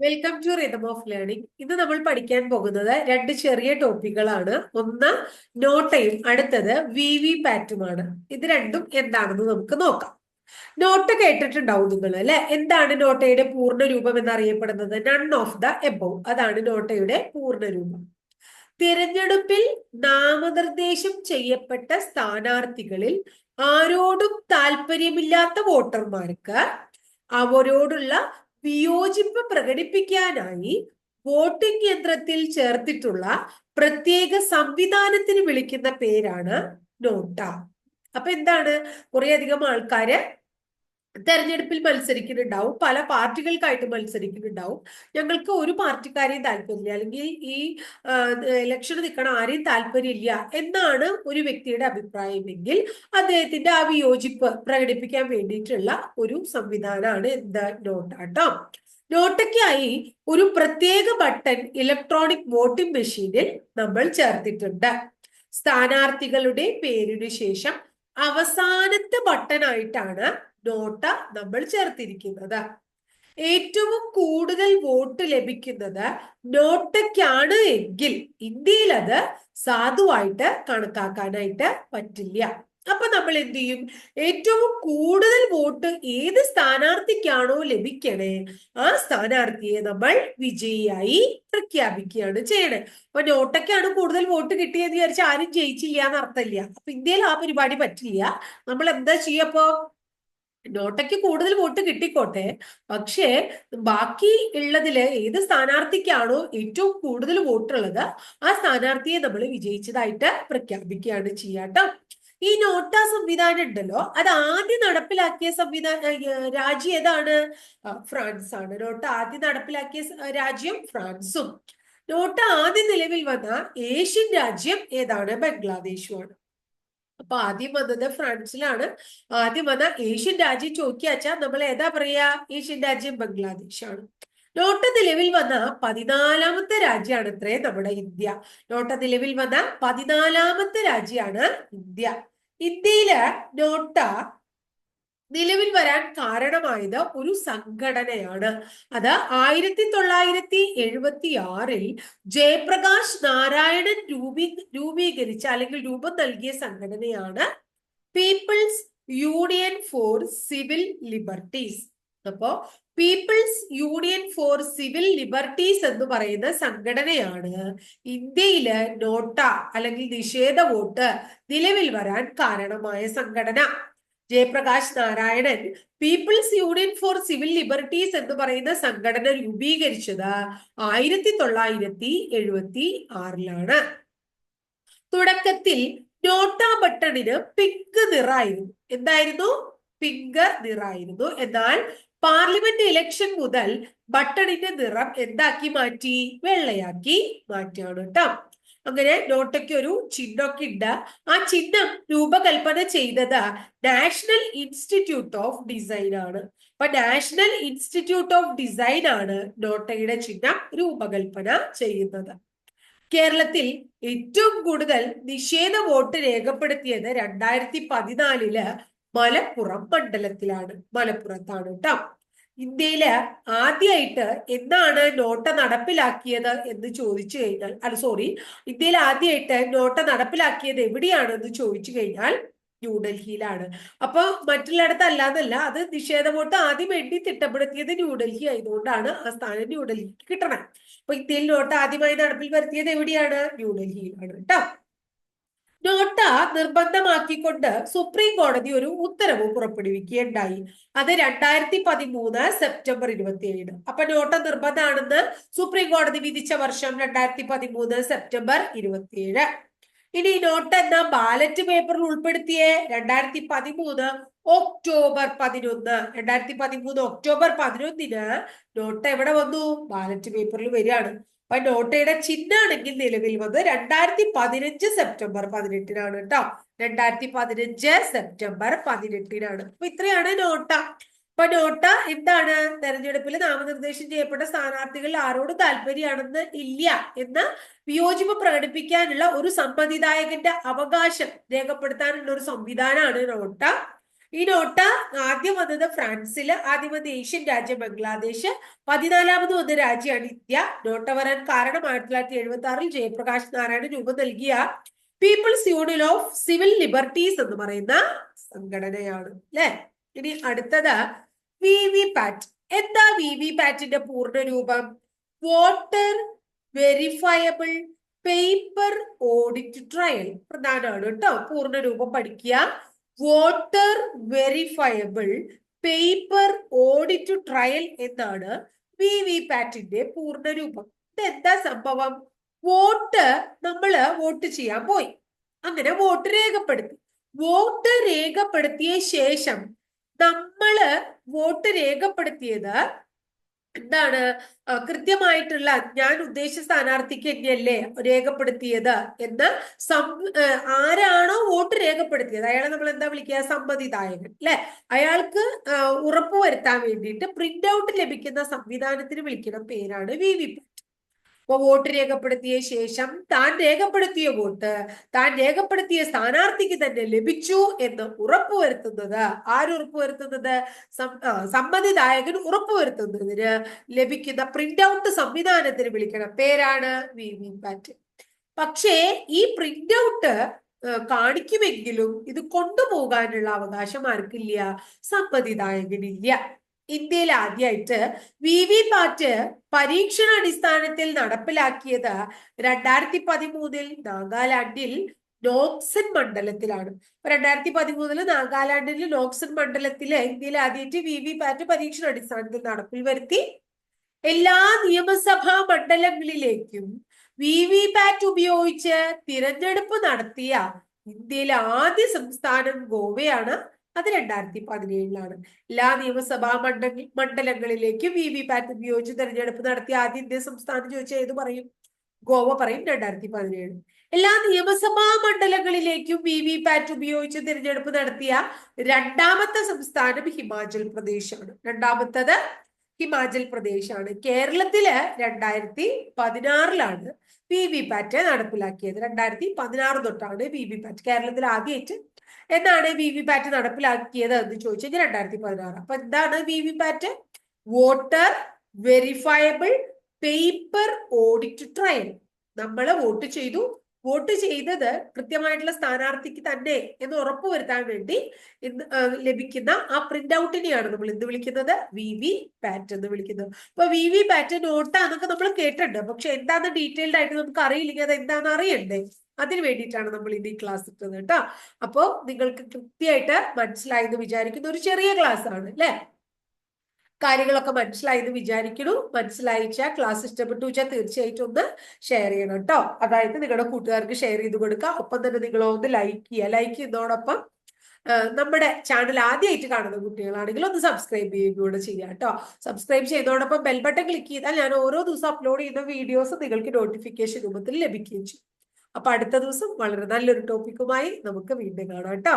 Welcome to rhythm of learning ഇന്ന് നമ്മൾ പഠിക്കാൻ പോകുന്നത് രണ്ട് ചെറിയ ടോപ്പിക്കുകളാണ് ഒന്ന് നോട്ടയും അടുത്തത് വി വി പാറ്റുമാണ് ഇത് രണ്ടും എന്താണെന്ന് നമുക്ക് നോക്കാം. നോട്ട് കേട്ടിട്ടുണ്ടാവും നിങ്ങൾ അല്ലെ? എന്താണ് നോട്ടയുടെ പൂർണ രൂപം എന്നറിയപ്പെടുന്നത്? നൺ ഓഫ് ദ എബോ അതാണ് നോട്ടയുടെ പൂർണ രൂപം തിരഞ്ഞെടുപ്പിൽ നാമനിർദ്ദേശം ചെയ്യപ്പെട്ട സ്ഥാനാർത്ഥികളിൽ ആരോടും താല്പര്യമില്ലാത്ത വോട്ടർമാർക്ക് അവരോടുള്ള വിയോജിപ്പ് പ്രകടിപ്പിക്കാനായി വോട്ടിംഗ് യന്ത്രത്തിൽ ചേർത്തിട്ടുള്ള പ്രത്യേക സംവിധാനത്തിന് വിളിക്കുന്ന പേരാണ് നോട്ട. അപ്പൊ എന്താണ്? കുറേയധികം ആൾക്കാര് തെരഞ്ഞെടുപ്പിൽ മത്സരിക്കുന്നുണ്ടാവും. പല പാർട്ടികൾക്കായിട്ട് മത്സരിക്കുന്നുണ്ടാവും. ഞങ്ങൾക്ക് ഒരു പാർട്ടിക്കാരെയും താല്പര്യമില്ല. അല്ലെങ്കിൽ ഈ ഇലക്ഷൻ നിൽക്കണ ആരെയും താല്പര്യമില്ല എന്നാണ് ഒരു വ്യക്തിയുടെ അഭിപ്രായമെങ്കിൽ അദ്ദേഹത്തിന്റെ ആ വിയോജിപ്പ് പ്രകടിപ്പിക്കാൻ വേണ്ടിയിട്ടുള്ള ഒരു സംവിധാനമാണ് എന്താ നോട്ടാട്ടോ. നോട്ടയ്ക്കായി ഒരു പ്രത്യേക ബട്ടൺ ഇലക്ട്രോണിക് വോട്ടിംഗ് മെഷീനിൽ നമ്മൾ ചേർത്തിട്ടുണ്ട്. സ്ഥാനാർത്ഥികളുടെ പേരിനു ശേഷം അവസാനത്തെ ബട്ടണായിട്ടാണ് നോട്ട നമ്മൾ ചേർത്തിരിക്കുന്നത്. ഏറ്റവും കൂടുതൽ വോട്ട് ലഭിക്കുന്നത് നോട്ടയ്ക്കാണ് എങ്കിൽ ഇന്ത്യയിൽ അത് സാധുവായിട്ട് കണക്കാക്കാനായിട്ട് പറ്റില്ല. അപ്പൊ നമ്മൾ എന്ത് ചെയ്യും? ഏറ്റവും കൂടുതൽ വോട്ട് ഏത് സ്ഥാനാർത്ഥിക്കാണോ ലഭിക്കണേ ആ സ്ഥാനാർത്ഥിയെ നമ്മൾ വിജയിയായി പ്രഖ്യാപിക്കുകയാണ് ചെയ്യണേ. അപ്പൊ നോട്ടയ്ക്കാണ് കൂടുതൽ വോട്ട് കിട്ടിയെന്ന് വിചാരിച്ചാൽ ആരും ജയിച്ചില്ല എന്ന് അർത്ഥമില്ല അപ്പൊ ഇന്ത്യയിൽ ആ പരിപാടി പറ്റില്ല. നമ്മൾ എന്താ ചെയ്യപ്പോ? നോട്ടയ്ക്ക് കൂടുതൽ വോട്ട് കിട്ടിക്കോട്ടെ. പക്ഷേ ബാക്കി ഉള്ളതിൽ ഏത് സ്ഥാനാർത്ഥിക്കാണോ ഏറ്റവും കൂടുതൽ വോട്ടുള്ളത് ആ സ്ഥാനാർത്ഥിയെ നമ്മൾ വിജയിച്ചതായിട്ട് പ്രഖ്യാപിക്കുകയാണ് ചെയ്യാട്ടോ. ഈ നോട്ട സംവിധാനം ഉണ്ടല്ലോ അത് ആദ്യം നടപ്പിലാക്കിയ സംവിധാന രാജ്യം ഏതാണ്? ഫ്രാൻസ് ആണ് നോട്ട ആദ്യം നടപ്പിലാക്കിയ രാജ്യം ഫ്രാൻസും. നോട്ട ആദ്യം നിലവിൽ വന്ന ഏഷ്യൻ രാജ്യം ഏതാണ്? ബംഗ്ലാദേശുമാണ്. അപ്പൊ ആദ്യം വന്നത് ഫ്രാൻസിലാണ്. ആദ്യം വന്ന ഏഷ്യൻ രാജ്യം ചോദിക്കാച്ചാൽ നമ്മൾ ഏതാ പറയാ? ഏഷ്യൻ രാജ്യം ബംഗ്ലാദേശാണ്. നോട്ട നിലവിൽ വന്ന പതിനാലാമത്തെ രാജ്യമാണ് ഇത്രേ നമ്മുടെ ഇന്ത്യ. നോട്ട നിലവിൽ വന്ന പതിനാലാമത്തെ രാജ്യമാണ് ഇന്ത്യ. ഇന്ത്യയിലെ നോട്ട നിലവിൽ വരാൻ കാരണമായത് ഒരു സംഘടനയാണ്. അത് ആയിരത്തി തൊള്ളായിരത്തി എഴുപത്തി ആറിൽ ജയപ്രകാശ് നാരായണൻ രൂപീ രൂപീകരിച്ച അല്ലെങ്കിൽ രൂപം നൽകിയ സംഘടനയാണ് people's union for civil liberties. അപ്പോ people's union for civil liberties എന്ന് പറയുന്ന സംഘടനയാണ് ഇന്ത്യയിലെ നോട്ട അല്ലെങ്കിൽ നിഷേധ വോട്ട് നിലവിൽ വരാൻ കാരണമായ സംഘടന. Jayaprakash Narayanan. People's union for civil liberties എന്ന് പറയുന്ന സംഘടന രൂപീകരിച്ചത് ആയിരത്തി തൊള്ളായിരത്തി എഴുപത്തി ആറിലാണ് തുടക്കത്തിൽ നോട്ട ബട്ടണിന് പിങ്ക് നിറായിരുന്നു. എന്തായിരുന്നു? പിങ്ക് നിറായിരുന്നു. എന്നാൽ പാർലമെന്റ് ഇലക്ഷൻ മുതൽ ബട്ടണിന്റെ നിറം എന്താക്കി മാറ്റി? വെള്ളയാക്കി മാറ്റിയാണ് കേട്ടോ. അങ്ങനെ നോട്ടയ്ക്ക് ഒരു ചിഹ്നമൊക്കെ ഉണ്ട്. ആ ചിഹ്നം രൂപകൽപ്പന ചെയ്തത് നാഷണൽ ഇൻസ്റ്റിറ്റ്യൂട്ട് ഓഫ് ഡിസൈൻ ആണ്. അപ്പൊ നാഷണൽ ഇൻസ്റ്റിറ്റ്യൂട്ട് ഓഫ് ഡിസൈൻ ആണ് നോട്ടയുടെ ചിഹ്നം രൂപകൽപ്പന ചെയ്യുന്നത്. കേരളത്തിൽ ഏറ്റവും കൂടുതൽ നിഷേധ വോട്ട് രേഖപ്പെടുത്തിയത് രണ്ടായിരത്തി പതിനാലിൽ മലപ്പുറം മണ്ഡലത്തിലാണ്. മലപ്പുറത്താണ് കേട്ടോ. ഇന്ത്യയിൽ ആദ്യമായിട്ട് എന്നാണ് നോട്ട നടപ്പിലാക്കിയത് എന്ന് ചോദിച്ചു കഴിഞ്ഞാൽ അല്ല സോറി ഇന്ത്യയിൽ ആദ്യമായിട്ട് നോട്ട നടപ്പിലാക്കിയത് എവിടെയാണെന്ന് ചോദിച്ചു കഴിഞ്ഞാൽ ന്യൂഡൽഹിയിലാണ്. അപ്പൊ മറ്റുള്ളിടത്ത് അല്ലാന്നല്ല അത് നിഷേധ വോട്ട് ആദ്യം എണ്ണി തിട്ടപ്പെടുത്തിയത് ന്യൂഡൽഹി ആയതുകൊണ്ടാണ് ആ സ്ഥാനം ന്യൂഡൽഹിക്ക് കിട്ടണം. അപ്പൊ ഇന്ത്യയിൽ നോട്ട് ആദ്യമായി നടപ്പിൽ വരുത്തിയത് എവിടെയാണ്? ന്യൂഡൽഹിയിലാണ് കേട്ടോ നോട്ട നിർബന്ധമാക്കിക്കൊണ്ട് സുപ്രീം കോടതി ഒരു ഉത്തരവ് പുറപ്പെടുവിക്കുകയുണ്ടായി. അത് രണ്ടായിരത്തി പതിമൂന്ന് സെപ്റ്റംബർ ഇരുപത്തിയേഴ് അപ്പൊ നോട്ട നിർബന്ധമാണെന്ന് സുപ്രീം കോടതി വിധിച്ച വർഷം രണ്ടായിരത്തി പതിമൂന്ന് സെപ്റ്റംബർ ഇരുപത്തിയേഴ്. ഇനി നോട്ട് എന്ന ബാലറ്റ് പേപ്പറിൽ ഉൾപ്പെടുത്തിയ? രണ്ടായിരത്തി പതിമൂന്ന് ഒക്ടോബർ പതിനൊന്ന്. രണ്ടായിരത്തി പതിമൂന്ന് ഒക്ടോബർ പതിനൊന്നിന് നോട്ട് എവിടെ വന്നു? ബാലറ്റ് പേപ്പറിൽ വരികയാണ്. അപ്പൊ നോട്ടയുടെ ചിഹ്നാണെങ്കിൽ നിലവിൽ വന്ന് രണ്ടായിരത്തി പതിനഞ്ച് സെപ്റ്റംബർ പതിനെട്ടിനാണ് കേട്ടോ. രണ്ടായിരത്തി പതിനഞ്ച് സെപ്റ്റംബർ പതിനെട്ടിനാണ്. അപ്പൊ ഇത്രയാണ് നോട്ട. അപ്പൊ നോട്ട എന്താണ്? തെരഞ്ഞെടുപ്പിൽ നാമനിർദ്ദേശം ചെയ്യപ്പെട്ട സ്ഥാനാർത്ഥികൾ ആരോട് താല്പര്യമാണെന്ന് ഇല്ല എന്ന് വിയോജിപ്പ് പ്രകടിപ്പിക്കാനുള്ള ഒരു സമ്മതിദായകന്റെ അവകാശം രേഖപ്പെടുത്താനുള്ള ഒരു സംവിധാനമാണ് നോട്ട. ഈ നോട്ട് ആദ്യം വന്നത് ഫ്രാൻസിൽ ആദ്യം വന്നത് ഏഷ്യൻ രാജ്യം ബംഗ്ലാദേശ് പതിനാലാമത് വന്ന രാജ്യമാണ് ഇന്ത്യ. നോട്ട് വരാൻ കാരണം ആയിരത്തി തൊള്ളായിരത്തി എഴുപത്തി ആറിൽ ജയപ്രകാശ് നാരായണൻ രൂപം നൽകിയ people's union of civil liberties എന്ന് പറയുന്ന സംഘടനയാണ് അല്ലെ? ഇനി അടുത്തത് വി വി പാറ്റ് എന്താ വി വി പാറ്റിന്റെ പൂർണ രൂപം voter verifiable paper audit trail പ്രധാനമാണ് കേട്ടോ. പൂർണ രൂപം പഠിക്കുക. Voter verifiable paper audit trail എന്നാണ് വി വി പാറ്റിന്റെ പൂർണ രൂപം ഇതെന്താ സംഭവം? വോട്ട് നമ്മൾ വോട്ട് ചെയ്യാൻ പോയി. അങ്ങനെ വോട്ട് രേഖപ്പെടുത്തി. വോട്ട് രേഖപ്പെടുത്തിയ ശേഷം നമ്മൾ വോട്ട് രേഖപ്പെടുത്തിയത് എന്താണ് കൃത്യമായിട്ടുള്ള ഞാൻ ഉദ്ദേശിച്ച സ്ഥാനാർത്ഥിക്ക് തന്നെയല്ലേ രേഖപ്പെടുത്തിയത് എന്ന് സം ആരാണോ വോട്ട് രേഖപ്പെടുത്തിയത്. അയാളെ നമ്മൾ എന്താ വിളിക്കുക? സമ്മതിദായകൻ അല്ലെ? അയാൾക്ക് ഉറപ്പ് ഉറപ്പുവരുത്താൻ വേണ്ടിയിട്ട് പ്രിന്റ് ഔട്ട് ലഭിക്കുന്ന സംവിധാനത്തിന് വിളിക്കുന്ന പേരാണ് വി വി പാറ്റ് അപ്പൊ വോട്ട് രേഖപ്പെടുത്തിയ ശേഷം താൻ രേഖപ്പെടുത്തിയ വോട്ട് താൻ രേഖപ്പെടുത്തിയ സ്ഥാനാർത്ഥിക്ക് തന്നെ ലഭിച്ചു എന്ന് ഉറപ്പുവരുത്തുന്നത്. ആര് ഉറപ്പുവരുത്തുന്നത്? സം- ആ, സമ്മതിദായകൻ ഉറപ്പുവരുത്തുന്നതിന് ലഭിക്കുന്ന പ്രിന്റ് ഔട്ട് സംവിധാനത്തിന് വിളിക്കണം. പേരാണ് വി വി പാറ്റ് പക്ഷേ ഈ പ്രിന്റ് ഔട്ട് കാണിക്കുമെങ്കിലും ഇത് കൊണ്ടുപോകാനുള്ള അവകാശം ആർക്കില്ല? സമ്മതിദായകനില്ല ഇന്ത്യയിൽ ആദ്യമായിട്ട് വി വി പാറ്റ് പരീക്ഷണാടിസ്ഥാനത്തിൽ നടപ്പിലാക്കിയത് രണ്ടായിരത്തി പതിമൂന്നിൽ നാഗാലാൻഡിൽ നോക്സൺ മണ്ഡലത്തിലാണ്. രണ്ടായിരത്തി പതിമൂന്നിൽ നാഗാലാൻഡിലെ നോക്സൺ മണ്ഡലത്തിൽ ഇന്ത്യയിൽ ആദ്യമായിട്ട് വി വി പാറ്റ് പരീക്ഷണാടിസ്ഥാനത്തിൽ നടപ്പിൽ വരുത്തി. എല്ലാ നിയമസഭാ മണ്ഡലങ്ങളിലേക്കും വി വി പാറ്റ് ഉപയോഗിച്ച് തിരഞ്ഞെടുപ്പ് നടത്തിയ ഇന്ത്യയിലെ ആദ്യ സംസ്ഥാനം ഗോവയാണ്. അത് രണ്ടായിരത്തി പതിനേഴിലാണ് എല്ലാ നിയമസഭാ മണ്ഡല മണ്ഡലങ്ങളിലേക്കും വി വി പാറ്റ് ഉപയോഗിച്ച് തെരഞ്ഞെടുപ്പ് നടത്തിയ ആദ്യ ഇന്ത്യ സംസ്ഥാനം ചോദിച്ചാൽ ഏത് പറയും? ഗോവ പറയും രണ്ടായിരത്തി പതിനേഴ് എല്ലാ നിയമസഭാ മണ്ഡലങ്ങളിലേക്കും വി വി പാറ്റ് ഉപയോഗിച്ച് തിരഞ്ഞെടുപ്പ് നടത്തിയ രണ്ടാമത്തെ സംസ്ഥാനം ഹിമാചൽ പ്രദേശാണ്. രണ്ടാമത്തത് ഹിമാചൽ പ്രദേശാണ്. കേരളത്തിൽ രണ്ടായിരത്തി പതിനാറിലാണ് വി വി പാറ്റ് നടപ്പിലാക്കിയത്. രണ്ടായിരത്തി പതിനാറ് തൊട്ടാണ് വി വി പാറ്റ് കേരളത്തിൽ ആദ്യമായിട്ട് എന്നാണ് വി വി പാറ്റ് നടപ്പിലാക്കിയത് എന്ന് ചോദിച്ചെങ്കിൽ രണ്ടായിരത്തി പതിനാറ് അപ്പൊ എന്താണ് V V PAT voter verifiable paper audit trail നമ്മൾ വോട്ട് ചെയ്തു. വോട്ട് ചെയ്തത് കൃത്യമായിട്ടുള്ള സ്ഥാനാർത്ഥിക്ക് തന്നെ എന്ന് ഉറപ്പുവരുത്താൻ വേണ്ടി ഇന്ന് ലഭിക്കുന്ന ആ പ്രിന്റ് ഔട്ടിനെയാണ് നമ്മൾ എന്ത് വിളിക്കുന്നത്? വി വി പാറ്റ് എന്ന് വിളിക്കുന്നത്. അപ്പൊ വി വി പാറ്റ് നോട്ടാന്നൊക്കെ നമ്മൾ കേട്ടിട്ടുണ്ട്. പക്ഷെ എന്താന്ന് ഡീറ്റെയിൽഡ് ആയിട്ട് നമുക്ക് അറിയില്ലെങ്കിൽ അത് എന്താണെന്ന് അറിയണ്ടേ? അതിന് വേണ്ടിയിട്ടാണ് നമ്മൾ ഇന്ന് ഈ ക്ലാസ് ഇട്ടത് കേട്ടോ. അപ്പോ നിങ്ങൾക്ക് കൃത്യമായിട്ട് മനസ്സിലായെന്ന് വിചാരിക്കുന്ന ഒരു ചെറിയ ക്ലാസ് ആണ് അല്ലെ? കാര്യങ്ങളൊക്കെ മനസ്സിലായി എന്ന് വിചാരിക്കുന്നു. മനസ്സിലായിച്ച ക്ലാസ് ഇഷ്ടപ്പെട്ടു വെച്ചാൽ തീർച്ചയായിട്ടും ഒന്ന് ഷെയർ ചെയ്യണം കേട്ടോ അതായത് നിങ്ങളുടെ കൂട്ടുകാർക്ക് ഷെയർ ചെയ്ത് കൊടുക്കുക ഒപ്പം തന്നെ നിങ്ങൾ ഒന്ന് ലൈക്ക് ചെയ്യുക. ലൈക്ക് ചെയ്യുന്നതോടൊപ്പം നമ്മുടെ ചാനൽ ആദ്യമായിട്ട് കാണുന്ന കുട്ടികളാണെങ്കിൽ ഒന്ന് സബ്സ്ക്രൈബ് ചെയ്യുകയൂടെ ചെയ്യുക കേട്ടോ സബ്സ്ക്രൈബ് ചെയ്തതോടൊപ്പം ബെൽ ബട്ടൺ ക്ലിക്ക് ചെയ്താൽ ഞാൻ ഓരോ ദിവസം അപ്ലോഡ് ചെയ്യുന്ന വീഡിയോസ് നിങ്ങൾക്ക് നോട്ടിഫിക്കേഷൻ രൂപത്തിൽ ലഭിക്കുകയും ചെയ്യും. അപ്പൊ അടുത്ത ദിവസം വളരെ നല്ലൊരു ടോപ്പിക്കുമായി നമുക്ക് വീണ്ടും കാണാം കേട്ടോ